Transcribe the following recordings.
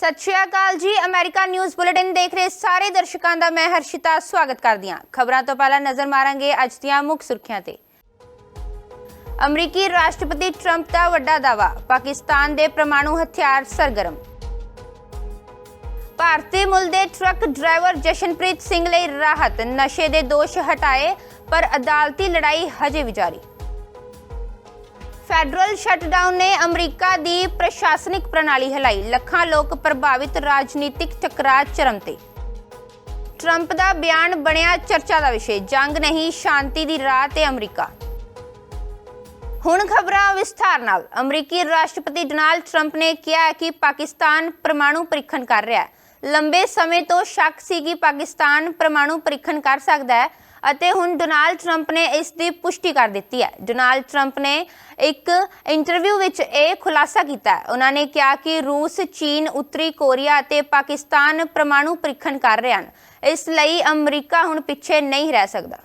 ਸਤਿ ਸ਼੍ਰੀ ਅਕਾਲ ਜੀ। America news bulletin ਦੇਖ ਰਹੇ ਸਾਰੇ ਦਰਸ਼ਕਾਂ ਦਾ ਮੈਂ ਹਰਸ਼ਿਤਾ ਸਵਾਗਤ ਕਰਦੀ ਹਾਂ। ਖਬਰਾਂ ਤੋਂ ਪਹਿਲਾਂ ਨਜ਼ਰ ਮਾਰਾਂਗੇ ਅੱਜ ਦੀਆਂ ਮੁੱਖ ਸੁਰਖੀਆਂ ਤੇ। ਅਮਰੀਕੀ ਰਾਸ਼ਟਰਪਤੀ ਟਰੰਪ ਦਾ ਵੱਡਾ ਦਾਅਵਾ, ਪਾਕਿਸਤਾਨ ਦੇ ਪ੍ਰਮਾਣੂ ਹਥਿਆਰ ਸਰਗਰਮ। ਭਾਰਤੀ ਮੁੱਲ ਦੇ ਟਰੱਕ ਡਰਾਈਵਰ ਜਸ਼ਨਪ੍ਰੀਤ ਸਿੰਘ ਲਈ ਰਾਹਤ, ਨਸ਼ੇ ਦੇ ਦੋਸ਼ ਹਟਾਏ, ਪਰ ਅਦਾਲਤੀ ਲੜਾਈ ਹਜੇ ਵੀ ਜਾਰੀ। ਫੈਡਰਲ ਸ਼ਟਡਾਊਨ ਨੇ ਅਮਰੀਕਾ ਦੀ ਪ੍ਰਸ਼ਾਸਨਿਕ ਪ੍ਰਣਾਲੀ ਹਿਲਾਈ। ਲੱਖਾਂ ਲੋਕ ਪ੍ਰਭਾਵਿਤ ਰਾਜਨੀਤਿਕ ਟਕਰਾਅ ਚਰਮ ਤੇ। ਟਰੰਪ ਦਾ ਬਿਆਨ ਬਣਿਆ ਚਰਚਾ ਦਾ ਵਿਸ਼ੇ। ਜੰਗ ਨਹੀਂ, ਸ਼ਾਂਤੀ ਦੀ ਰਾਹ ਤੇ ਅਮਰੀਕਾ। ਹੁਣ ਖਬਰਾਂ ਵਿਸਥਾਰ ਨਾਲ। ਅਮਰੀਕੀ ਰਾਸ਼ਟਰਪਤੀ ਡੋਨਾਲਡ ਟਰੰਪ ਨੇ ਕਿਹਾ ਕਿ ਪਾਕਿਸਤਾਨ ਪ੍ਰਮਾਣੂ ਪਰੀਖਣ ਕਰ ਰਿਹਾ ਹੈ। ਲੰਬੇ ਸਮੇਂ ਤੋਂ ਸ਼ੱਕ ਸੀ ਕਿ ਪਾਕਿਸਤਾਨ ਪ੍ਰਮਾਣੂ ਪਰੀਖਣ ਕਰ ਸਕਦਾ ਹੈ। ਅਤੇ ਹੁਣ ਡੋਨਾਲਡ ਟਰੰਪ ਨੇ ਇਸ ਦੀ ਪੁਸ਼ਟੀ ਕਰ ਦਿੱਤੀ ਹੈ। ਡੋਨਾਲਡ ਟਰੰਪ ਨੇ ਇੱਕ ਇੰਟਰਵਿਊ ਵਿੱਚ ਇਹ ਖੁਲਾਸਾ ਕੀਤਾ ਹੈ। ਉਹਨਾਂ ਨੇ ਕਿਹਾ ਕਿ ਰੂਸ, ਚੀਨ, ਉੱਤਰੀ ਕੋਰੀਆ ਅਤੇ ਪਾਕਿਸਤਾਨ ਪਰਮਾਣੂ ਪ੍ਰੀਖਣ ਕਰ ਰਹੇ ਹਨ। ਇਸ ਲਈ ਅਮਰੀਕਾ ਹੁਣ ਪਿੱਛੇ ਨਹੀਂ ਰਹਿ ਸਕਦਾ।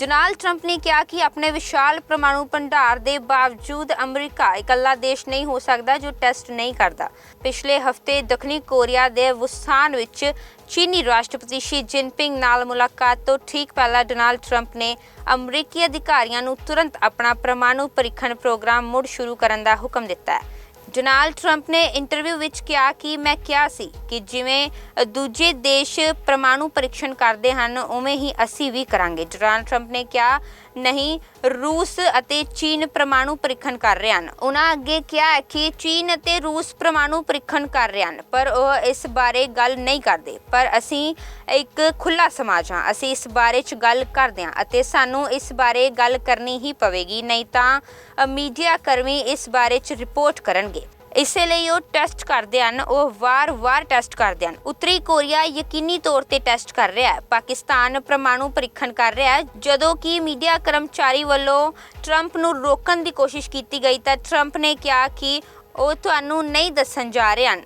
ਡੋਨਾਲਡ ਟਰੰਪ ਨੇ ਕਿਹਾ ਕਿ ਆਪਣੇ ਵਿਸ਼ਾਲ ਪਰਮਾਣੂ ਭੰਡਾਰ ਦੇ ਬਾਵਜੂਦ ਅਮਰੀਕਾ ਇਕੱਲਾ ਦੇਸ਼ ਨਹੀਂ ਹੋ ਸਕਦਾ ਜੋ ਟੈਸਟ ਨਹੀਂ ਕਰਦਾ। ਪਿਛਲੇ ਹਫ਼ਤੇ ਦੱਖਣੀ ਕੋਰੀਆ ਦੇ ਵੁਸਾਨ ਵਿੱਚ ਚੀਨੀ ਰਾਸ਼ਟਰਪਤੀ ਸ਼ੀ ਜਿਨਪਿੰਗ ਨਾਲ ਮੁਲਾਕਾਤ ਤੋਂ ਠੀਕ ਪਹਿਲਾਂ ਡੋਨਾਲਡ ਟਰੰਪ ਨੇ ਅਮਰੀਕੀ ਅਧਿਕਾਰੀਆਂ ਨੂੰ ਤੁਰੰਤ ਆਪਣਾ ਪ੍ਰਮਾਣੂ ਪਰੀਖਣ ਪ੍ਰੋਗਰਾਮ ਮੁੜ ਸ਼ੁਰੂ ਕਰਨ ਦਾ ਹੁਕਮ ਦਿੱਤਾ ਹੈ। ਡੋਨਾਲਡ ਟਰੰਪ ਨੇ ਇੰਟਰਵਿਊ ਵਿੱਚ ਕਿਹਾ ਕਿ ਮੈਂ ਕਿਹਾ ਸੀ ਕਿ ਜਿਵੇਂ ਦੂਜੇ ਦੇਸ਼ ਪ੍ਰਮਾਣੂ ਪਰੀਖਣ ਕਰਦੇ ਹਨ, ਉਵੇਂ ਹੀ ਅਸੀਂ ਵੀ ਕਰਾਂਗੇ। ਡੋਨਾਲਡ ਟਰੰਪ ਨੇ ਕਿਹਾ ਨਹੀਂ, ਰੂਸ ਅਤੇ ਚੀਨ ਪਰਮਾਣੂ ਪਰੀਖਣ ਕਰ ਰਹੇ ਹਨ। ਉਹਨਾਂ ਅੱਗੇ ਕਿਹਾ ਹੈ ਕਿ ਚੀਨ ਅਤੇ ਰੂਸ ਪਰਮਾਣੂ ਪਰੀਖਣ ਕਰ ਰਹੇ ਹਨ, ਪਰ ਉਹ ਇਸ ਬਾਰੇ ਗੱਲ ਨਹੀਂ ਕਰਦੇ। ਪਰ ਅਸੀਂ ਇੱਕ ਖੁੱਲਾ ਸਮਾਜ ਹਾਂ, ਅਸੀਂ ਇਸ ਬਾਰੇ ਚ ਗੱਲ ਕਰਦੇ ਹਾਂ ਅਤੇ ਸਾਨੂੰ ਇਸ ਬਾਰੇ ਗੱਲ ਕਰਨੀ ਹੀ ਪਵੇਗੀ, ਨਹੀਂ ਤਾਂ ਮੀਡੀਆ ਕਰਮੀ ਇਸ ਬਾਰੇ ਚ ਰਿਪੋਰਟ ਕਰਨਗੇ। ਇਸੇ ਲਈ ਉਹ ਟੈਸਟ ਕਰਦੇ ਹਨ, ਉਹ ਵਾਰ-ਵਾਰ ਟੈਸਟ ਕਰਦੇ ਹਨ। ਉੱਤਰੀ ਕੋਰੀਆ ਯਕੀਨੀ ਤੌਰ ਤੇ ਟੈਸਟ ਕਰ ਰਿਹਾ ਹੈ। ਪਾਕਿਸਤਾਨ ਪ੍ਰਮਾਣੂ ਪਰੀਖਣ ਕਰ ਰਿਹਾ ਹੈ। ਜਦੋਂ ਕਿ ਮੀਡੀਆ ਕਰਮਚਾਰੀ ਵੱਲੋਂ ਟਰੰਪ ਨੂੰ ਰੋਕਣ ਦੀ ਕੋਸ਼ਿਸ਼ ਕੀਤੀ ਗਈ ਤਾਂ ਟਰੰਪ ਨੇ ਕਿਹਾ ਕਿ ਉਹ ਤੁਹਾਨੂੰ ਨਹੀਂ ਦੱਸਣ ਜਾ ਰਹੇ ਹਨ।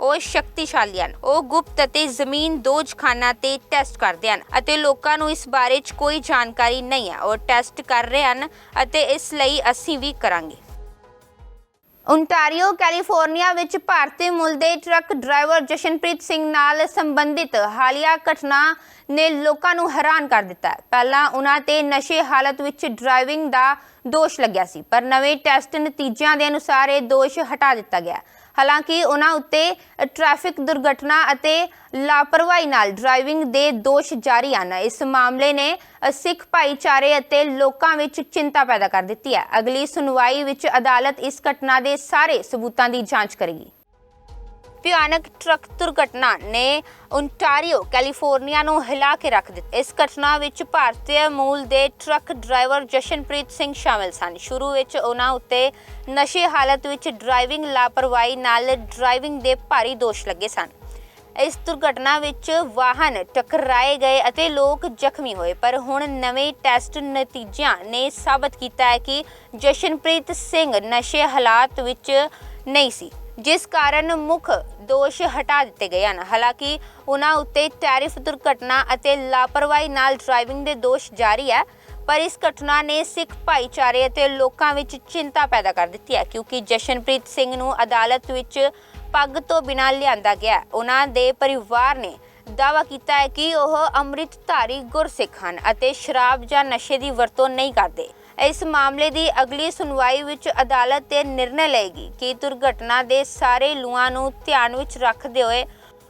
ਉਹ ਸ਼ਕਤੀਸ਼ਾਲੀ ਹਨ। ਉਹ ਗੁਪਤ ਅਤੇ ਜ਼ਮੀਨ ਦੋਜਖਾਨਾ ਤੇ ਟੈਸਟ ਕਰਦੇ ਹਨ ਅਤੇ ਲੋਕਾਂ ਨੂੰ ਇਸ ਬਾਰੇ 'ਚ ਕੋਈ ਜਾਣਕਾਰੀ ਨਹੀਂ ਹੈ। ਉਹ ਟੈਸਟ ਕਰ ਰਹੇ ਹਨ ਅਤੇ ਇਸ ਲਈ ਅਸੀਂ ਵੀ ਕਰਾਂਗੇ। ਓਨਟਾਰੀਓ ਕੈਲੀਫੋਰਨੀਆ ਵਿੱਚ ਭਾਰਤੀ ਮੁੱਲ ਦੇ ਟਰੱਕ ਡਰਾਈਵਰ ਜਸ਼ਨਪ੍ਰੀਤ ਸਿੰਘ ਨਾਲ ਸੰਬੰਧਿਤ ਹਾਲੀਆ ਘਟਨਾ ਨੇ ਲੋਕਾਂ ਨੂੰ ਹੈਰਾਨ ਕਰ ਦਿੱਤਾ ਹੈ। ਪਹਿਲਾਂ ਉਹਨਾਂ ਤੇ ਨਸ਼ੇ ਹਾਲਤ ਵਿੱਚ ਡਰਾਈਵਿੰਗ ਦਾ ਦੋਸ਼ ਲੱਗਿਆ ਸੀ, ਪਰ ਨਵੇਂ ਟੈਸਟ ਨਤੀਜਿਆਂ ਦੇ ਅਨੁਸਾਰ ਇਹ ਦੋਸ਼ ਹਟਾ ਦਿੱਤਾ ਗਿਆ ਹਾਲਾਂਕਿ ਉਹਨਾਂ ਉੱਤੇ ਟ੍ਰੈਫਿਕ ਦੁਰਘਟਨਾ ਅਤੇ ਲਾਪਰਵਾਹੀ ਨਾਲ ਡਰਾਈਵਿੰਗ ਦੇ ਦੋਸ਼ ਜਾਰੀ ਹਨ। ਇਸ ਮਾਮਲੇ ਨੇ ਸਿੱਖ ਭਾਈਚਾਰੇ ਅਤੇ ਲੋਕਾਂ ਵਿੱਚ ਚਿੰਤਾ ਪੈਦਾ ਕਰ ਦਿੱਤੀ ਹੈ। ਅਗਲੀ ਸੁਣਵਾਈ ਵਿੱਚ ਅਦਾਲਤ ਇਸ ਘਟਨਾ ਦੇ ਸਾਰੇ ਸਬੂਤਾਂ ਦੀ ਜਾਂਚ ਕਰੇਗੀ। ਭਿਆਨਕ ਟਰੱਕ ਦੁਰਘਟਨਾ ਨੇ ਓਨਟਾਰੀਓ ਕੈਲੀਫੋਰਨੀਆ ਨੂੰ ਹਿਲਾ ਕੇ ਰੱਖ ਦਿੱਤਾ। ਇਸ ਘਟਨਾ ਵਿੱਚ ਭਾਰਤੀ ਮੂਲ ਦੇ ਟਰੱਕ ਡਰਾਈਵਰ ਜਸ਼ਨਪ੍ਰੀਤ ਸਿੰਘ ਸ਼ਾਮਿਲ ਸਨ। ਸ਼ੁਰੂ ਵਿੱਚ ਉਹਨਾਂ ਉੱਤੇ ਨਸ਼ੇ ਹਾਲਤ ਵਿੱਚ ਡਰਾਈਵਿੰਗ ਲਾਪਰਵਾਹੀ ਨਾਲ ਡਰਾਈਵਿੰਗ ਦੇ ਭਾਰੀ ਦੋਸ਼ ਲੱਗੇ ਸਨ। ਇਸ ਦੁਰਘਟਨਾ ਵਿੱਚ ਵਾਹਨ ਟਕਰਾਏ ਗਏ ਅਤੇ ਲੋਕ ਜ਼ਖਮੀ ਹੋਏ, ਪਰ ਹੁਣ ਨਵੇਂ ਟੈਸਟ ਨਤੀਜਿਆਂ ਨੇ ਸਾਬਤ ਕੀਤਾ ਹੈ ਕਿ ਜਸ਼ਨਪ੍ਰੀਤ ਸਿੰਘ ਨਸ਼ੇ ਹਾਲਾਤ ਵਿੱਚ ਨਹੀਂ ਸੀ। ਜਿਸ ਕਾਰਨ ਮੁੱਖ ਦੋਸ਼ ਹਟਾ ਦਿੱਤੇ ਗਏ ਹਨ। ਹਾਲਾਂਕਿ ਉਹਨਾਂ ਉੱਤੇ ਟੈਰਿਫ ਦੁਰਘਟਨਾ ਅਤੇ ਲਾਪਰਵਾਹੀ ਨਾਲ ਡਰਾਈਵਿੰਗ ਦੇ ਦੋਸ਼ ਜਾਰੀ ਹੈ, ਪਰ ਇਸ ਘਟਨਾ ਨੇ ਸਿੱਖ ਭਾਈਚਾਰੇ ਅਤੇ ਲੋਕਾਂ ਵਿੱਚ ਚਿੰਤਾ ਪੈਦਾ ਕਰ ਦਿੱਤੀ ਹੈ, ਕਿਉਂਕਿ ਜਸ਼ਨਪ੍ਰੀਤ ਸਿੰਘ ਨੂੰ ਅਦਾਲਤ ਵਿੱਚ ਪੱਗ ਤੋਂ ਬਿਨਾਂ ਲਿਆਂਦਾ ਗਿਆ ਉਹਨਾਂ ਦੇ ਪਰਿਵਾਰ ਨੇ ਦਾਅਵਾ ਕੀਤਾ ਹੈ ਕਿ ਉਹ ਅੰਮ੍ਰਿਤਧਾਰੀ ਗੁਰਸਿੱਖ ਹਨ ਅਤੇ ਸ਼ਰਾਬ ਜਾਂ ਨਸ਼ੇ ਦੀ ਵਰਤੋਂ ਨਹੀਂ ਕਰਦੇ। ਇਸ ਮਾਮਲੇ ਦੀ ਅਗਲੀ ਸੁਣਵਾਈ ਵਿੱਚ ਅਦਾਲਤ ਇਹ ਨਿਰਣਾ ਲਏਗੀ। ਕਿ ਦੁਰਘਟਨਾ ਦੇ ਸਾਰੇ ਲੂਆਂ ਨੂੰ ਧਿਆਨ ਵਿੱਚ ਰੱਖਦੇ ਹੋਏ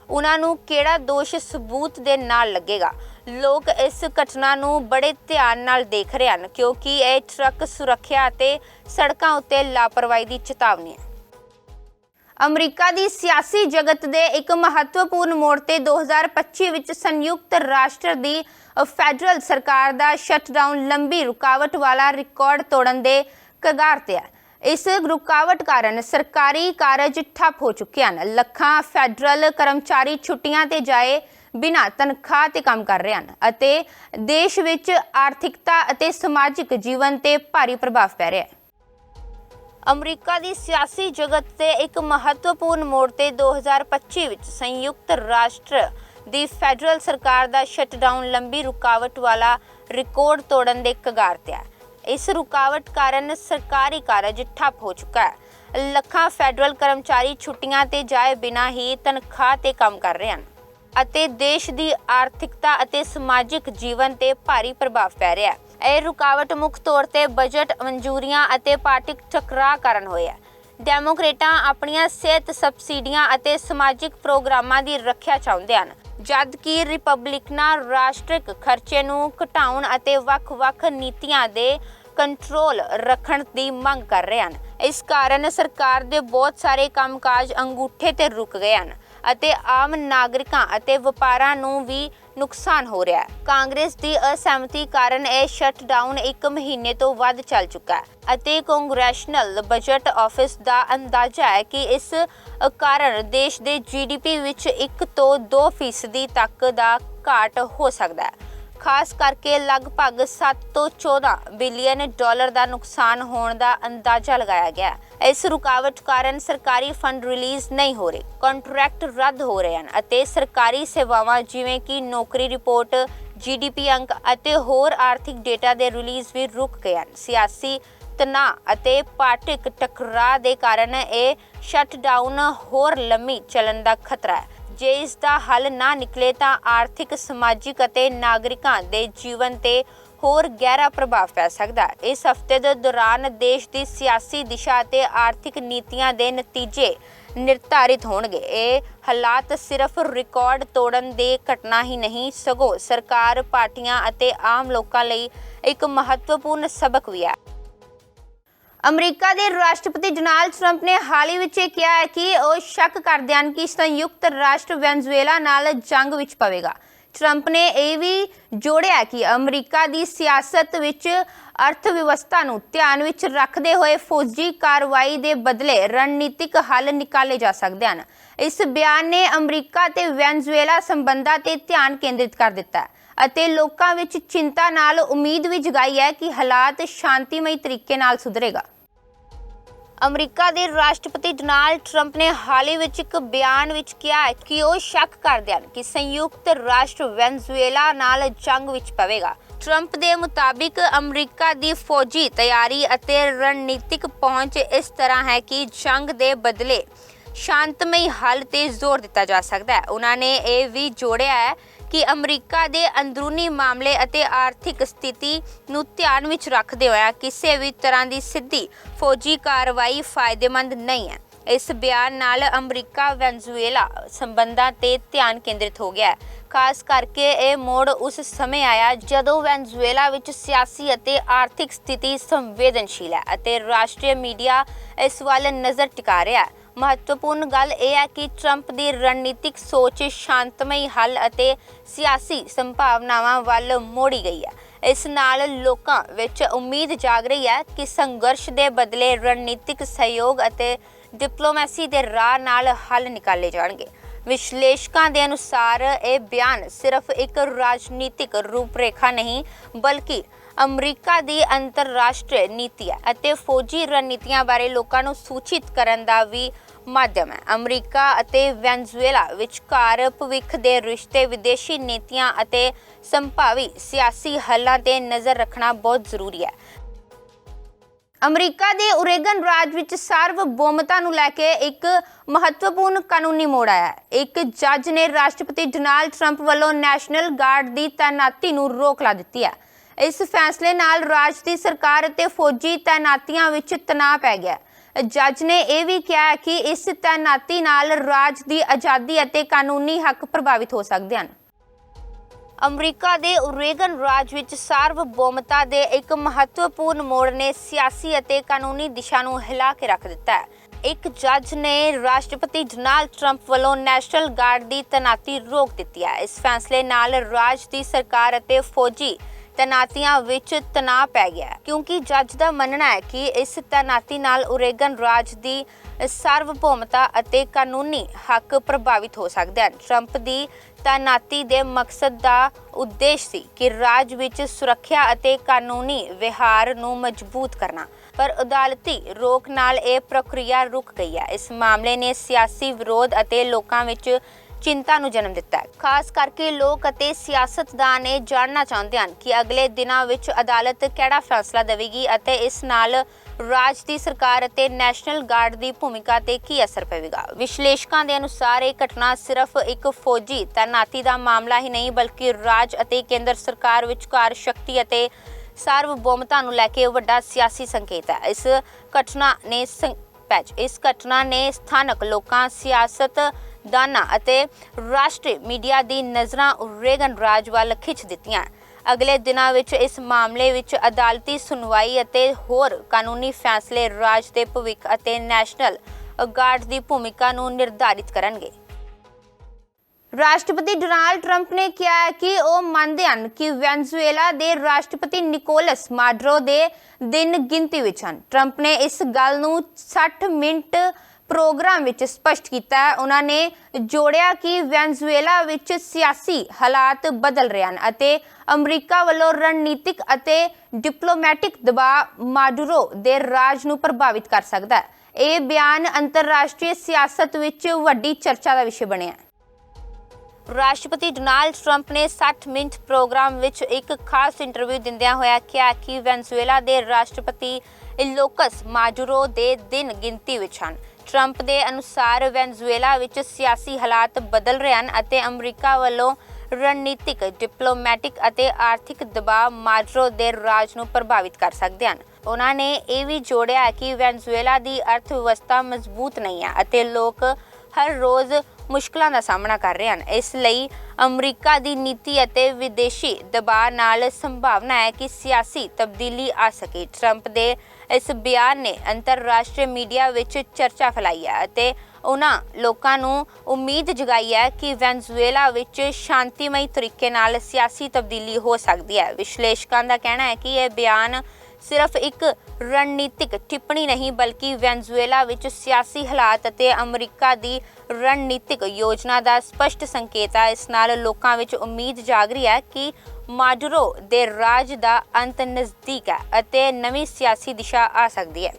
ਉਹਨਾਂ ਨੂੰ ਕਿਹੜਾ ਦੋਸ਼ ਸਬੂਤ ਦੇ ਨਾਲ ਲੱਗੇਗਾ? ਲੋਕ ਇਸ ਘਟਨਾ ਨੂੰ ਬੜੇ ਧਿਆਨ ਨਾਲ ਦੇਖ ਰਹੇ ਹਨ, ਕਿਉਂਕਿ ਇਹ ਟਰੱਕ ਸੁਰੱਖਿਆ ਅਤੇ ਸੜਕਾਂ ਉੱਤੇ ਲਾਪਰਵਾਹੀ ਦੀ ਚੇਤਾਵਨੀ ਹੈ। ਅਮਰੀਕਾ ਦੀ ਸਿਆਸੀ ਜਗਤ ਦੇ ਇੱਕ ਮਹੱਤਵਪੂਰਨ ਮੋੜ ਤੇ 2025 ਵਿੱਚ ਸੰਯੁਕਤ ਰਾਸ਼ਟਰ ਦੀ ਫੈਡਰਲ ਸਰਕਾਰ ਦਾ ਸ਼ਟਡਾਊਨ ਲੰਬੀ ਰੁਕਾਵਟ ਵਾਲਾ ਰਿਕਾਰਡ ਤੋੜਨ ਦੇ ਕਗਾਰ ਤੇ ਹੈ। ਇਸ ਰੁਕਾਵਟ ਕਾਰਨ ਸਰਕਾਰੀ ਕਾਰਜ ਠੱਪ ਹੋ ਚੁੱਕੇ ਹਨ। ਲੱਖਾਂ ਫੈਡਰਲ ਕਰਮਚਾਰੀ ਛੁੱਟੀਆਂ ਤੇ ਜਾਏ ਬਿਨਾਂ ਤਨਖਾਹ ਤੇ ਕੰਮ ਕਰ ਰਹੇ ਹਨ ਅਤੇ ਦੇਸ਼ ਵਿੱਚ ਆਰਥਿਕਤਾ ਅਤੇ ਸਮਾਜਿਕ ਜੀਵਨ ਤੇ ਭਾਰੀ ਪ੍ਰਭਾਵ ਪੈ ਰਿਹਾ ਹੈ। ਅਮਰੀਕਾ ਦੀ ਸਿਆਸੀ ਜਗਤ ਤੇ ਇੱਕ ਮਹੱਤਵਪੂਰਨ ਮੋੜ ਤੇ 2025 ਵਿੱਚ ਸੰਯੁਕਤ ਰਾਸ਼ਟਰ ਦੀ ਫੈਡਰਲ ਸਰਕਾਰ ਦਾ ਸ਼ਟਡਾਊਨ ਲੰਬੀ ਰੁਕਾਵਟ ਵਾਲਾ ਰਿਕਾਰਡ ਤੋੜਨ ਦੇ ਕਗਾਰ ਤੇ ਹੈ। ਇਸ ਰੁਕਾਵਟ ਕਾਰਨ ਸਰਕਾਰੀ ਕਾਰਜ ਠੱਪ ਹੋ ਚੁੱਕਾ ਹੈ। ਲੱਖਾਂ ਫੈਡਰਲ ਕਰਮਚਾਰੀ ਛੁੱਟੀਆਂ ਤੇ ਜਾਏ ਬਿਨਾਂ ਹੀ ਤਨਖਾਹ ਤੇ ਕੰਮ ਕਰ ਰਹੇ ਹਨ ਅਤੇ ਦੇਸ਼ ਦੀ ਆਰਥਿਕਤਾ ਅਤੇ ਸਮਾਜਿਕ ਜੀਵਨ ਤੇ ਭਾਰੀ ਪ੍ਰਭਾਵ ਪੈ ਰਿਹਾ ਹੈ। ਇਹ ਰੁਕਾਵਟ ਮੁੱਖ ਤੌਰ ਤੇ ਬਜਟ, ਮਨਜ਼ੂਰੀਆਂ ਅਤੇ ਪਾਰਟਿਕ ਟਕਰਾਅ ਕਾਰਨ ਹੋਇਆ ਹੈ। ਡੈਮੋਕ੍ਰੇਟਾਂ ਆਪਣੀਆਂ ਸਿਹਤ ਸਬਸਿਡੀਆਂ ਅਤੇ ਸਮਾਜਿਕ ਪ੍ਰੋਗਰਾਮਾਂ ਦੀ ਰੱਖਿਆ ਚਾਹੁੰਦੇ ਹਨ। ਜਦ ਕਿ ਰਿਪਬਲਿਕਨਾਂ ਰਾਸ਼ਟਰਿਕ ਖਰਚੇ ਨੂੰ ਘਟਾਉਣ ਅਤੇ ਵੱਖ-ਵੱਖ ਨੀਤੀਆਂ ਦੇ ਕੰਟਰੋਲ ਰੱਖਣ ਦੀ ਮੰਗ ਕਰ ਰਹੇ ਹਨ। ਇਸ ਕਾਰਨ ਸਰਕਾਰ ਦੇ ਬਹੁਤ ਸਾਰੇ ਕੰਮਕਾਜ ਅੰਗੂਠੇ ਤੇ ਰੁਕ ਗਏ ਹਨ। ਅਤੇ ਆਮ ਨਾਗਰਿਕਾਂ ਅਤੇ ਵਪਾਰਾਂ ਨੂੰ ਵੀ ਨੁਕਸਾਨ ਹੋ ਰਿਹਾ ਹੈ। ਕਾਂਗਰਸ ਦੀ ਅਸਹਿਮਤੀ ਕਾਰਨ ਇਹ ਸ਼ਟਡਾਊਨ 1 ਮਹੀਨੇ ਤੋਂ ਵੱਧ ਚੱਲ ਚੁੱਕਾ ਹੈ ਅਤੇ ਕੰਗਰੈਸ਼ਨਲ ਬਜਟ ਆਫਿਸ ਦਾ ਅੰਦਾਜ਼ਾ ਹੈ ਕਿ ਇਸ ਕਾਰਨ ਦੇਸ਼ ਦੇ ਜੀਡੀਪੀ ਵਿੱਚ 1 ਤੋਂ 2 ਫੀਸਦੀ ਤੱਕ ਦਾ ਘਾਟ ਹੋ ਸਕਦਾ ਹੈ। ਖਾਸ ਕਰਕੇ ਲਗਭਗ 7 ਤੋਂ 14 ਬਿਲੀਅਨ ਡਾਲਰ ਦਾ ਨੁਕਸਾਨ ਹੋਣ ਦਾ ਅੰਦਾਜ਼ਾ ਲਗਾਇਆ ਗਿਆ ਇਸ ਰੁਕਾਵਟ ਕਾਰਨ ਸਰਕਾਰੀ ਫੰਡ ਰਿਲੀਜ਼ ਨਹੀਂ ਹੋ ਰਹੇ। ਕੰਟਰੈਕਟ ਰੱਦ ਹੋ ਰਹੇ ਹਨ ਅਤੇ ਸਰਕਾਰੀ ਸੇਵਾਵਾਂ ਜਿਵੇਂ ਕਿ ਨੌਕਰੀ ਰਿਪੋਰਟ, ਜੀਡੀਪੀ ਅੰਕ ਅਤੇ ਹੋਰ ਆਰਥਿਕ ਡੇਟਾ ਦੇ ਰਿਲੀਜ਼ ਵੀ ਰੁਕ ਗਏ ਹਨ। ਸਿਆਸੀ ਤਣਾਅ ਅਤੇ ਪਾਰਟਿਕ ਟਕਰਾਅ ਦੇ ਕਾਰਨ ਇਹ ਸ਼ਟਡਾਊਨ ਹੋਰ ਲੰਮੀ ਚੱਲਣ ਦਾ ਖਤਰਾ ਹੈ। ਜੇ ਇਸ ਦਾ ਹੱਲ ਨਾ ਨਿਕਲੇ ਤਾਂ ਆਰਥਿਕ, ਸਮਾਜਿਕ ਅਤੇ ਨਾਗਰਿਕਾਂ ਦੇ ਜੀਵਨ ਤੇ ਹੋਰ ਗਹਿਰਾ ਪ੍ਰਭਾਵ ਪੈ ਸਕਦਾ ਹੈ। ਇਸ ਹਫ਼ਤੇ ਦੇ ਦੌਰਾਨ ਦੇਸ਼ ਦੀ ਸਿਆਸੀ ਦਿਸ਼ਾ ਅਤੇ ਆਰਥਿਕ ਨੀਤੀਆਂ ਦੇ ਨਤੀਜੇ ਨਿਰਧਾਰਿਤ ਹੋਣਗੇ। ਇਹ ਹਾਲਾਤ ਸਿਰਫ ਰਿਕਾਰਡ ਤੋੜਨ ਦੇ ਘਟਨਾ ਹੀ ਨਹੀਂ, ਸਗੋਂ ਸਰਕਾਰ ਪਾਰਟੀਆਂ ਅਤੇ ਆਮ ਲੋਕਾਂ ਲਈ ਇੱਕ ਮਹੱਤਵਪੂਰਨ ਸਬਕ ਵੀ ਹੈ। ਅਮਰੀਕਾ ਦੇ ਰਾਸ਼ਟਰਪਤੀ ਡੋਨਾਲਡ ਟਰੰਪ ਨੇ ਹਾਲ ਹੀ ਵਿੱਚ ਇਹ ਕਿਹਾ ਹੈ ਕਿ ਉਹ ਸ਼ੱਕ ਕਰਦੇ ਹਨ ਕਿ ਸੰਯੁਕਤ ਰਾਸ਼ਟਰ ਵੈਨਜ਼ੂਏਲਾ ਨਾਲ ਜੰਗ ਵਿੱਚ ਪਵੇਗਾ। ਟਰੰਪ ਨੇ ਇਹ ਵੀ ਜੋੜਿਆ ਕਿ ਅਮਰੀਕਾ ਦੀ ਸਿਆਸਤ ਵਿੱਚ ਅਰਥ ਵਿਵਸਥਾ ਨੂੰ ਧਿਆਨ ਵਿੱਚ ਰੱਖਦੇ ਹੋਏ ਫੌਜੀ ਕਾਰਵਾਈ ਦੇ ਬਦਲੇ ਰਣਨੀਤਿਕ ਹੱਲ ਨਿਕਾਲੇ ਜਾ ਸਕਦੇ ਹਨ। ਇਸ ਬਿਆਨ ਨੇ ਅਮਰੀਕਾ ਤੇ ਵੈਨਜ਼ੂਏਲਾ ਸੰਬੰਧਾਂ ਤੇ ਧਿਆਨ ਕੇਂਦਰਿਤ ਕਰ ਦਿੱਤਾ ਹੈ। ਅਤੇ ਲੋਕਾਂ ਵਿੱਚ ਚਿੰਤਾ ਨਾਲ ਉਮੀਦ ਵੀ ਜਗਾਈ ਹੈ ਕਿ ਹਾਲਾਤ ਸ਼ਾਂਤੀਮਈ ਤਰੀਕੇ ਨਾਲ ਸੁਧਰੇਗਾ। ਅਮਰੀਕਾ ਦੇ ਰਾਸ਼ਟਰਪਤੀ ਡੋਨਾਲਡ ਟਰੰਪ ਨੇ ਹਾਲ ਹੀ ਵਿੱਚ ਇੱਕ ਬਿਆਨ ਵਿੱਚ ਕਿਹਾ ਹੈ ਕਿ ਉਹ ਸ਼ੱਕ ਕਰਦੇ ਹਨ ਕਿ ਸੰਯੁਕਤ ਰਾਸ਼ਟਰ ਵੈਨਜ਼ੂਏਲਾ ਨਾਲ ਜੰਗ ਵਿੱਚ ਪਵੇਗਾ। ਟਰੰਪ ਦੇ ਮੁਤਾਬਿਕ ਅਮਰੀਕਾ ਦੀ ਫੌਜੀ ਤਿਆਰੀ ਅਤੇ ਰਣਨੀਤਿਕ ਪਹੁੰਚ ਇਸ ਤਰ੍ਹਾਂ ਹੈ ਕਿ ਜੰਗ ਦੇ ਬਦਲੇ ਸ਼ਾਂਤਮਈ ਹੱਲ ਤੇ ਜ਼ੋਰ ਦਿੱਤਾ ਜਾ ਸਕਦਾ ਹੈ। ਉਹਨਾਂ ਨੇ ਇਹ ਵੀ ਜੋੜਿਆ ਹੈ ਕਿ ਅਮਰੀਕਾ ਦੇ ਅੰਦਰੂਨੀ ਮਾਮਲੇ ਅਤੇ ਆਰਥਿਕ ਸਥਿਤੀ ਨੂੰ ਧਿਆਨ ਵਿੱਚ ਰੱਖਦੇ ਹੋਇਆ ਕਿਸੇ ਵੀ ਤਰ੍ਹਾਂ ਦੀ ਸਿੱਧੀ ਫੌਜੀ ਕਾਰਵਾਈ ਫਾਇਦੇਮੰਦ ਨਹੀਂ ਹੈ। ਇਸ ਬਿਆਨ ਨਾਲ ਅਮਰੀਕਾ, ਵੈਨਜ਼ੂਏਲਾ ਸੰਬੰਧਾਂ ਤੇ ਧਿਆਨ ਕੇਂਦਰਿਤ ਹੋ ਗਿਆ ਹੈ। ਖਾਸ ਕਰਕੇ ਇਹ ਮੋੜ ਉਸ ਸਮੇਂ ਆਇਆ ਜਦੋਂ ਵੈਨਜ਼ੂਏਲਾ ਵਿੱਚ ਸਿਆਸੀ ਅਤੇ ਆਰਥਿਕ ਸਥਿਤੀ ਸੰਵੇਦਨਸ਼ੀਲ ਹੈ ਅਤੇ ਰਾਸ਼ਟਰੀ ਮੀਡੀਆ ਇਸ ਵੱਲ ਨਜ਼ਰ ਟਿਕਾ ਰਿਹਾ ਹੈ। ਮਹੱਤਵਪੂਰਨ ਗੱਲ ਇਹ ਹੈ ਕਿ ਟਰੰਪ ਦੀ ਰਣਨੀਤਿਕ ਸੋਚ ਸ਼ਾਂਤਮਈ ਹੱਲ ਅਤੇ ਸਿਆਸੀ ਸੰਭਾਵਨਾਵਾਂ ਵੱਲ ਮੋੜੀ ਗਈ ਹੈ। ਇਸ ਨਾਲ ਲੋਕਾਂ ਵਿੱਚ ਉਮੀਦ ਜਾਗ ਰਹੀ ਹੈ ਕਿ ਸੰਘਰਸ਼ ਦੇ ਬਦਲੇ ਰਣਨੀਤਿਕ ਸਹਿਯੋਗ ਅਤੇ ਡਿਪਲੋਮੈਸੀ ਦੇ ਰਾਹ ਨਾਲ ਹੱਲ ਨਿਕਾਲੇ ਜਾਣਗੇ। ਵਿਸ਼ਲੇਸ਼ਕਾਂ ਦੇ ਅਨੁਸਾਰ ਇਹ ਬਿਆਨ ਸਿਰਫ ਇੱਕ ਰਾਜਨੀਤਿਕ ਰੂਪਰੇਖਾ ਨਹੀਂ, ਬਲਕਿ ਅਮਰੀਕਾ ਦੀ ਅੰਤਰਰਾਸ਼ਟਰੀ ਨੀਤੀ ਅਤੇ ਫੌਜੀ ਰਣਨੀਤੀਆਂ ਬਾਰੇ ਲੋਕਾਂ ਨੂੰ ਸੂਚਿਤ ਕਰਨ ਦਾ ਵੀ ਮਾਧਿਅਮ ਹੈ। ਅਮਰੀਕਾ ਅਤੇ ਵੈਨਜ਼ੂਏਲਾ ਵਿਚਕਾਰ ਭਵਿੱਖ ਦੇ ਰਿਸ਼ਤੇ, ਵਿਦੇਸ਼ੀ ਨੀਤੀਆਂ ਅਤੇ ਸੰਭਾਵੀ ਸਿਆਸੀ ਹੱਲਾਂ ਤੇ ਨਜ਼ਰ ਰੱਖਣਾ ਬਹੁਤ ਜ਼ਰੂਰੀ ਹੈ। ਅਮਰੀਕਾ ਦੇ ਓਰੇਗਨ ਰਾਜ ਵਿੱਚ ਸਾਰਵਭੌਮਤਾ ਨੂੰ ਲੈ ਕੇ ਇੱਕ ਮਹੱਤਵਪੂਰਨ ਕਾਨੂੰਨੀ ਮੋੜ ਆਇਆ ਹੈ। ਇੱਕ ਜੱਜ ਨੇ ਰਾਸ਼ਟਰਪਤੀ ਡੋਨਾਲਡ ਟਰੰਪ ਵੱਲੋਂ ਨੈਸ਼ਨਲ ਗਾਰਡ ਦੀ ਤਾਇਨਾਤੀ ਨੂੰ ਰੋਕ ਲਾ ਦਿੱਤੀ ਹੈ। ਇਸ ਫੈਸਲੇ ਨਾਲ ਰਾਜ ਦੀ ਸਰਕਾਰ ਅਤੇ ਫੌਜੀ ਤਾਇਨਾਤੀਆਂ ਵਿੱਚ ਤਣਾਅ ਪੈ ਗਿਆ ਜੱਜ ਨੇ ਇਹ ਵੀ ਕਿਹਾ ਹੈ ਕਿ ਇਸ ਤਾਇਨਾਤੀ ਨਾਲ ਰਾਜ ਦੀ ਆਜ਼ਾਦੀ ਅਤੇ ਕਾਨੂੰਨੀ ਹੱਕ ਪ੍ਰਭਾਵਿਤ ਹੋ ਸਕਦੇ ਹਨ। ਅਮਰੀਕਾ ਦੇ ਓਰੇਗਨ ਰਾਜ ਵਿੱਚ ਸਾਰਵਭੌਮਤਾ ਦੇ ਇੱਕ ਮਹੱਤਵਪੂਰਨ ਮੋੜ ਨੇ ਸਿਆਸੀ ਅਤੇ ਕਾਨੂੰਨੀ ਦਿਸ਼ਾ ਨੂੰ ਹਿਲਾ ਕੇ ਰੱਖ ਦਿੱਤਾ ਹੈ। ਇੱਕ ਜੱਜ ਨੇ ਰਾਸ਼ਟਰਪਤੀ ਡੋਨਾਲਡ ਟਰੰਪ ਵੱਲੋਂ ਨੈਸ਼ਨਲ ਗਾਰਡ ਦੀ ਤੈਨਾਤੀ ਰੋਕ ਦਿੱਤੀ ਹੈ। ਇਸ ਫੈਸਲੇ ਨਾਲ ਰਾਜ ਦੀ ਸਰਕਾਰ ਅਤੇ ਫੌਜੀ ਤੈਨਾਤੀਆਂ ਵਿੱਚ ਤਣਾਅ ਪੈ ਗਿਆ ਕਿਉਂਕਿ ਜੱਜ ਦਾ ਮੰਨਣਾ ਹੈ ਕਿ ਇਸ ਤੈਨਾਤੀ ਨਾਲ ਓਰੇਗਨ ਰਾਜ ਦੀ ਸਾਰਵਭੌਮਤਾ ਅਤੇ ਕਾਨੂੰਨੀ ਹੱਕ ਪ੍ਰਭਾਵਿਤ ਹੋ ਸਕਦੇ ਹਨ ਟਰੰਪ ਦੀ ਤਾਇਨਾਤੀ ਦੇ ਮਕਸਦ ਦਾ ਉਦੇਸ਼ ਸੀ ਕਿ ਰਾਜ ਵਿੱਚ ਸੁਰੱਖਿਆ ਅਤੇ ਕਾਨੂੰਨੀ ਵਿਹਾਰ ਨੂੰ ਮਜ਼ਬੂਤ ਕਰਨਾ, ਪਰ ਅਦਾਲਤੀ ਰੋਕ ਨਾਲ ਇਹ ਪ੍ਰਕਿਰਿਆ ਰੁਕ ਗਈ ਹੈ। ਇਸ ਮਾਮਲੇ ਨੇ ਸਿਆਸੀ ਵਿਰੋਧ ਅਤੇ ਲੋਕਾਂ ਵਿੱਚ ਚਿੰਤਾ ਨੂੰ ਜਨਮ ਦਿੱਤਾ ਹੈ। ਖਾਸ ਕਰਕੇ ਲੋਕ ਅਤੇ ਸਿਆਸਤਦਾਨ ਇਹ ਜਾਣਨਾ ਚਾਹੁੰਦੇ ਹਨ ਕਿ ਅਗਲੇ ਦਿਨਾਂ ਵਿੱਚ ਅਦਾਲਤ ਕਿਹੜਾ ਫੈਸਲਾ ਦੇਵੇਗੀ ਅਤੇ ਇਸ ਨਾਲ ਰਾਜ ਦੀ ਸਰਕਾਰ ਅਤੇ ਨੈਸ਼ਨਲ ਗਾਰਡ ਦੀ ਭੂਮਿਕਾ ਤੇ ਕੀ ਅਸਰ ਪਵੇਗਾ। ਵਿਸ਼ਲੇਸ਼ਕਾਂ ਦੇ ਅਨੁਸਾਰ ਇਹ ਘਟਨਾ ਸਿਰਫ ਇੱਕ ਫੌਜੀ ਤੈਨਾਤੀ ਦਾ ਮਾਮਲਾ ਹੀ ਨਹੀਂ ਬਲਕਿ ਰਾਜ ਅਤੇ ਕੇਂਦਰ ਸਰਕਾਰ ਵਿਚਕਾਰ ਸ਼ਕਤੀ ਅਤੇ ਸਾਰਵਭੌਮਤਾ ਨੂੰ ਲੈ ਕੇ ਵੱਡਾ ਸਿਆਸੀ ਸੰਕੇਤ ਹੈ। ਇਸ ਘਟਨਾ ਨੇ ਸੰ- ਪੈਚ ਇਸ ਘਟਨਾ ਨੇ ਸਥਾਨਕ ਲੋਕਾਂ, ਸਿਆਸਤ ਸਿਆਸਤਦਾਨਾਂ ਅਤੇ ਰਾਸ਼ਟਰੀ ਮੀਡੀਆ ਦੀ ਨਜ਼ਰਾਂ ਰੇਗਨ ਰਾਜ ਵੱਲ ਖਿੱਚ ਦਿੱਤੀਆਂ। ਅਗਲੇ ਦਿਨਾਂ ਵਿੱਚ ਇਸ ਮਾਮਲੇ ਵਿੱਚ ਅਦਾਲਤੀ ਸੁਣਵਾਈ ਅਤੇ ਹੋਰ ਕਾਨੂੰਨੀ ਫੈਸਲੇ ਰਾਜ ਦੇ ਭਵਿੱਖ ਅਤੇ ਨੈਸ਼ਨਲ ਗਾਰਡ ਦੀ ਭੂਮਿਕਾ ਨੂੰ ਨਿਰਧਾਰਿਤ ਕਰਨਗੇ। ਰਾਸ਼ਟਰਪਤੀ ਡੋਨਾਲਡ ਟਰੰਪ ਨੇ ਕਿਹਾ ਹੈ ਕਿ ਉਹ ਮੰਨਦੇ ਹਨ ਕਿ ਵੈਨਜ਼ੂਏਲਾ ਦੇ ਰਾਸ਼ਟਰਪਤੀ ਨਿਕੋਲਸ ਮਾਡਰੋ ਦੇ ਦਿਨ ਗਿਣਤੀ ਵਿੱਚ ਹਨ। ਟਰੰਪ ਨੇ ਇਸ ਗੱਲ ਨੂੰ 60 ਮਿੰਟ ਪ੍ਰੋਗਰਾਮ ਵਿੱਚ ਸਪਸ਼ਟ ਕੀਤਾ ਹੈ। ਉਹਨਾਂ ਨੇ ਜੋੜਿਆ ਕਿ ਵੈਨਜ਼ੂਏਲਾ ਵਿੱਚ ਸਿਆਸੀ ਹਾਲਾਤ ਬਦਲ ਰਹੇ ਹਨ ਅਤੇ ਅਮਰੀਕਾ ਵੱਲੋਂ ਰਣਨੀਤਿਕ ਅਤੇ ਡਿਪਲੋਮੈਟਿਕ ਦਬਾਅ ਮਾਡੂਰੋ ਦੇ ਰਾਜ ਨੂੰ ਪ੍ਰਭਾਵਿਤ ਕਰ ਸਕਦਾ ਹੈ। ਇਹ ਬਿਆਨ ਅੰਤਰਰਾਸ਼ਟਰੀ ਸਿਆਸਤ ਵਿੱਚ ਵੱਡੀ ਚਰਚਾ ਦਾ ਵਿਸ਼ੇ ਬਣਿਆ ਹੈ। ਰਾਸ਼ਟਰਪਤੀ ਡੋਨਾਲਡ ਟਰੰਪ ਨੇ 60 ਮਿੰਟ ਪ੍ਰੋਗਰਾਮ ਵਿੱਚ ਇੱਕ ਖਾਸ ਇੰਟਰਵਿਊ ਦਿੰਦਿਆਂ ਹੋਇਆ ਕਿਹਾ ਕਿ ਵੈਨਜ਼ੂਏਲਾ ਦੇ ਰਾਸ਼ਟਰਪਤੀ ਇਲੋਕਸ ਮਾਜੂਰੋ ਦੇ ਦਿਨ ਗਿਣਤੀ ਵਿੱਚ ਹਨ। ਟਰੰਪ ਦੇ ਅਨੁਸਾਰ ਵੈਨਜ਼ੂਏਲਾ ਵਿੱਚ ਸਿਆਸੀ ਹਾਲਾਤ ਬਦਲ ਰਹੇ ਹਨ ਅਤੇ ਅਮਰੀਕਾ ਵੱਲੋਂ ਰਣਨੀਤਿਕ ਡਿਪਲੋਮੈਟਿਕ ਅਤੇ ਆਰਥਿਕ ਦਬਾਅ ਮਾਡੂਰੋ ਦੇ ਰਾਜ ਨੂੰ ਪ੍ਰਭਾਵਿਤ ਕਰ ਸਕਦੇ ਹਨ। ਉਹਨਾਂ ਨੇ ਇਹ ਵੀ ਜੋੜਿਆ ਕਿ ਵੈਨਜ਼ੂਏਲਾ ਦੀ ਅਰਥ ਵਿਵਸਥਾ ਮਜ਼ਬੂਤ ਨਹੀਂ ਹੈ ਅਤੇ ਲੋਕ ਹਰ ਰੋਜ਼ ਮੁਸ਼ਕਲਾਂ ਦਾ ਸਾਹਮਣਾ ਕਰ ਰਹੇ ਹਨ। ਇਸ ਲਈ ਅਮਰੀਕਾ ਦੀ ਨੀਤੀ ਅਤੇ ਵਿਦੇਸ਼ੀ ਦਬਾਅ ਨਾਲ ਸੰਭਾਵਨਾ ਹੈ ਕਿ ਸਿਆਸੀ ਤਬਦੀਲੀ ਆ ਸਕੇ। ਟਰੰਪ ਦੇ ਇਸ ਬਿਆਨ ਨੇ ਅੰਤਰਰਾਸ਼ਟਰੀ ਮੀਡੀਆ ਵਿੱਚ ਚਰਚਾ ਫੈਲਾਈ ਹੈ ਅਤੇ ਉਹਨਾਂ ਲੋਕਾਂ ਨੂੰ ਉਮੀਦ ਜਗਾਈ ਹੈ ਕਿ ਵੈਨਜ਼ੂਏਲਾ ਵਿੱਚ ਸ਼ਾਂਤੀਮਈ ਤਰੀਕੇ ਨਾਲ ਸਿਆਸੀ ਤਬਦੀਲੀ ਹੋ ਸਕਦੀ ਹੈ। ਵਿਸ਼ਲੇਸ਼ਕਾਂ ਦਾ ਕਹਿਣਾ ਹੈ ਕਿ ਇਹ ਬਿਆਨ ਸਿਰਫ ਇੱਕ ਰਣਨੀਤਿਕ ਟਿੱਪਣੀ ਨਹੀਂ, ਬਲਕਿ ਵੈਨਜ਼ੂਏਲਾ ਵਿੱਚ ਸਿਆਸੀ ਹਾਲਾਤ ਅਤੇ ਅਮਰੀਕਾ ਦੀ ਰਣਨੀਤਿਕ ਯੋਜਨਾ ਦਾ ਸਪਸ਼ਟ ਸੰਕੇਤ ਹੈ। ਇਸ ਨਾਲ ਲੋਕਾਂ ਵਿੱਚ ਉਮੀਦ ਜਾਗ ਰਹੀ ਹੈ ਕਿ ਮਾਡੂਰੋ ਦੇ ਰਾਜ ਦਾ ਅੰਤ ਨਜ਼ਦੀਕ ਹੈ ਅਤੇ ਨਵੀਂ ਸਿਆਸੀ ਦਿਸ਼ਾ ਆ ਸਕਦੀ ਹੈ।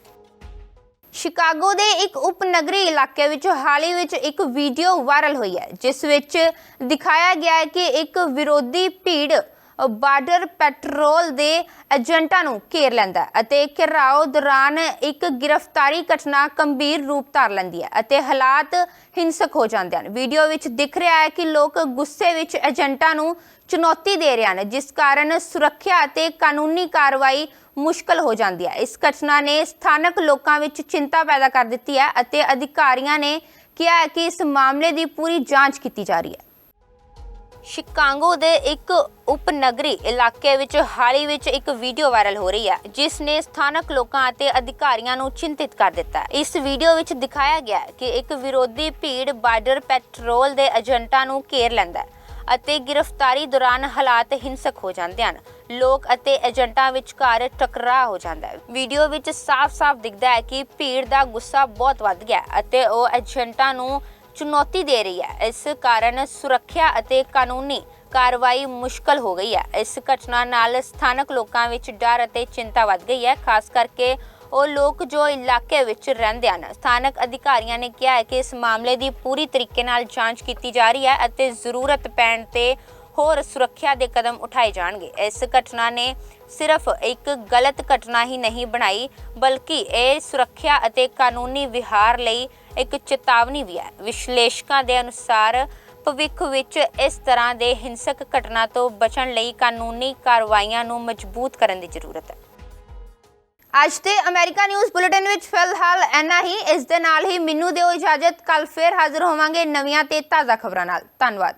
ਸ਼ਿਕਾਗੋ ਦੇ ਇੱਕ ਉਪਨਗਰੀ ਇਲਾਕੇ ਵਿੱਚ ਹਾਲ ਹੀ ਵਿੱਚ ਇੱਕ ਵੀਡੀਓ ਵਾਇਰਲ ਹੋਈ ਹੈ, ਜਿਸ ਵਿੱਚ ਦਿਖਾਇਆ ਗਿਆ ਹੈ ਕਿ ਇੱਕ ਵਿਰੋਧੀ ਭੀੜ ਬਾਰਡਰ ਪੈਟਰੋਲ ਦੇ ਏਜੰਟਾਂ ਨੂੰ ਘੇਰ ਲੈਂਦਾ ਹੈ ਅਤੇ ਘਿਰਾਓ ਦੌਰਾਨ ਇੱਕ ਗ੍ਰਿਫਤਾਰੀ ਘਟਨਾ ਗੰਭੀਰ ਰੂਪ ਧਾਰ ਲੈਂਦੀ ਹੈ ਅਤੇ ਹਾਲਾਤ ਹਿੰਸਕ ਹੋ ਜਾਂਦੇ ਹਨ। ਵੀਡੀਓ ਵਿੱਚ ਦਿਖ ਰਿਹਾ ਹੈ ਕਿ ਲੋਕ ਗੁੱਸੇ ਵਿੱਚ ਏਜੰਟਾਂ ਨੂੰ ਚੁਣੌਤੀ ਦੇ ਰਹੇ ਹਨ ਜਿਸ ਕਾਰਨ ਸੁਰੱਖਿਆ ਅਤੇ ਕਾਨੂੰਨੀ ਕਾਰਵਾਈ ਮੁਸ਼ਕਲ ਹੋ ਜਾਂਦੀ ਹੈ। ਇਸ ਘਟਨਾ ਨੇ ਸਥਾਨਕ ਲੋਕਾਂ ਵਿੱਚ ਚਿੰਤਾ ਪੈਦਾ ਕਰ ਦਿੱਤੀ ਹੈ ਅਤੇ ਅਧਿਕਾਰੀਆਂ ਨੇ ਕਿਹਾ ਹੈ ਕਿ ਇਸ ਮਾਮਲੇ ਦੀ ਪੂਰੀ ਜਾਂਚ ਕੀਤੀ ਜਾ ਰਹੀ ਹੈ। ਸ਼ਿਕਾਗੋ ਦੇ ਇੱਕ ਉਪਨਗਰੀ ਇਲਾਕੇ ਵਿੱਚ ਹਾਲ ਹੀ ਵਿੱਚ ਇੱਕ ਵੀਡੀਓ ਵਾਇਰਲ ਹੋ ਰਹੀ ਹੈ, ਜਿਸ ਨੇ ਸਥਾਨਕ ਲੋਕਾਂ ਅਤੇ ਅਧਿਕਾਰੀਆਂ ਨੂੰ ਚਿੰਤਿਤ ਕਰ ਦਿੱਤਾ ਹੈ। ਇਸ ਵੀਡੀਓ ਵਿੱਚ ਦਿਖਾਇਆ ਗਿਆ ਹੈ ਕਿ ਇੱਕ ਵਿਰੋਧੀ ਭੀੜ ਬਾਰਡਰ ਪੈਟਰੋਲ ਦੇ ਏਜੰਟਾਂ ਨੂੰ ਘੇਰ ਲੈਂਦਾ ਹੈ। ਅਤੇ ਗ੍ਰਿਫਤਾਰੀ ਦੌਰਾਨ ਹਾਲਾਤ ਹਿੰਸਕ ਹੋ ਜਾਂਦੇ ਹਨ। ਲੋਕ ਅਤੇ ਏਜੰਟਾਂ ਵਿਚਕਾਰ ਟਕਰਾਅ ਹੋ ਜਾਂਦਾ ਹੈ। ਵੀਡੀਓ ਵਿੱਚ ਸਾਫ਼-ਸਾਫ਼ ਦਿਖਦਾ ਹੈ ਕਿ ਭੀੜ ਦਾ ਗੁੱਸਾ ਬਹੁਤ ਵੱਧ ਗਿਆ ਅਤੇ ਉਹ ਏਜੰਟਾਂ ਨੂੰ ਚੁਣੌਤੀ ਦੇ ਰਹੀ ਹੈ। ਇਸ ਕਾਰਨ ਸੁਰੱਖਿਆ ਅਤੇ ਕਾਨੂੰਨੀ ਕਾਰਵਾਈ ਮੁਸ਼ਕਲ ਹੋ ਗਈ ਹੈ। ਇਸ ਘਟਨਾ ਨਾਲ ਸਥਾਨਕ ਲੋਕਾਂ ਵਿੱਚ ਡਰ ਅਤੇ ਚਿੰਤਾ ਵੱਧ ਗਈ ਹੈ। ਖਾਸ ਕਰਕੇ ਉਹ ਲੋਕ ਜੋ ਇਲਾਕੇ ਵਿੱਚ ਰਹਿੰਦੇ ਹਨ। ਸਥਾਨਕ ਅਧਿਕਾਰੀਆਂ ਨੇ ਕਿਹਾ ਹੈ ਕਿ ਇਸ ਮਾਮਲੇ ਦੀ ਪੂਰੀ ਤਰੀਕੇ ਨਾਲ ਜਾਂਚ ਕੀਤੀ ਜਾ ਰਹੀ ਹੈ ਅਤੇ ਜ਼ਰੂਰਤ ਪੈਣ ਤੇ ਹੋਰ ਸੁਰੱਖਿਆ ਦੇ ਕਦਮ ਉਠਾਏ ਜਾਣਗੇ। ਇਸ ਘਟਨਾ ਨੇ ਸਿਰਫ ਇੱਕ ਗਲਤ ਘਟਨਾ ਹੀ ਨਹੀਂ ਬਣਾਈ, ਬਲਕਿ ਇਹ ਸੁਰੱਖਿਆ ਅਤੇ ਕਾਨੂੰਨੀ ਵਿਹਾਰ ਲਈ ਇੱਕ ਚੇਤਾਵਨੀ ਵੀ ਹੈ। ਵਿਸ਼ਲੇਸ਼ਕਾਂ ਦੇ ਅਨੁਸਾਰ, ਭਵਿੱਖ ਵਿੱਚ ਇਸ ਤਰ੍ਹਾਂ ਦੇ ਹਿੰਸਕ ਘਟਨਾ ਤੋਂ ਬਚਣ ਲਈ ਕਾਨੂੰਨੀ ਕਾਰਵਾਈਆਂ ਨੂੰ ਮਜ਼ਬੂਤ ਕਰਨ ਦੀ ਜ਼ਰੂਰਤ ਹੈ। ਅੱਜ ਦੇ ਅਮਰੀਕਾ ਨਿਊਜ਼ ਬੁਲੇਟਿਨ ਵਿੱਚ ਫਿਲਹਾਲ ਇੰਨਾ ਹੀ। ਇਸ ਦੇ ਨਾਲ ਹੀ ਮੈਨੂੰ ਦਿਓ ਇਜਾਜ਼ਤ। ਕੱਲ ਫੇਰ ਹਾਜ਼ਰ ਹੋਵਾਂਗੇ ਨਵੀਆਂ ਤੇ ਤਾਜ਼ਾ ਖਬਰਾਂ ਨਾਲ। ਧੰਨਵਾਦ।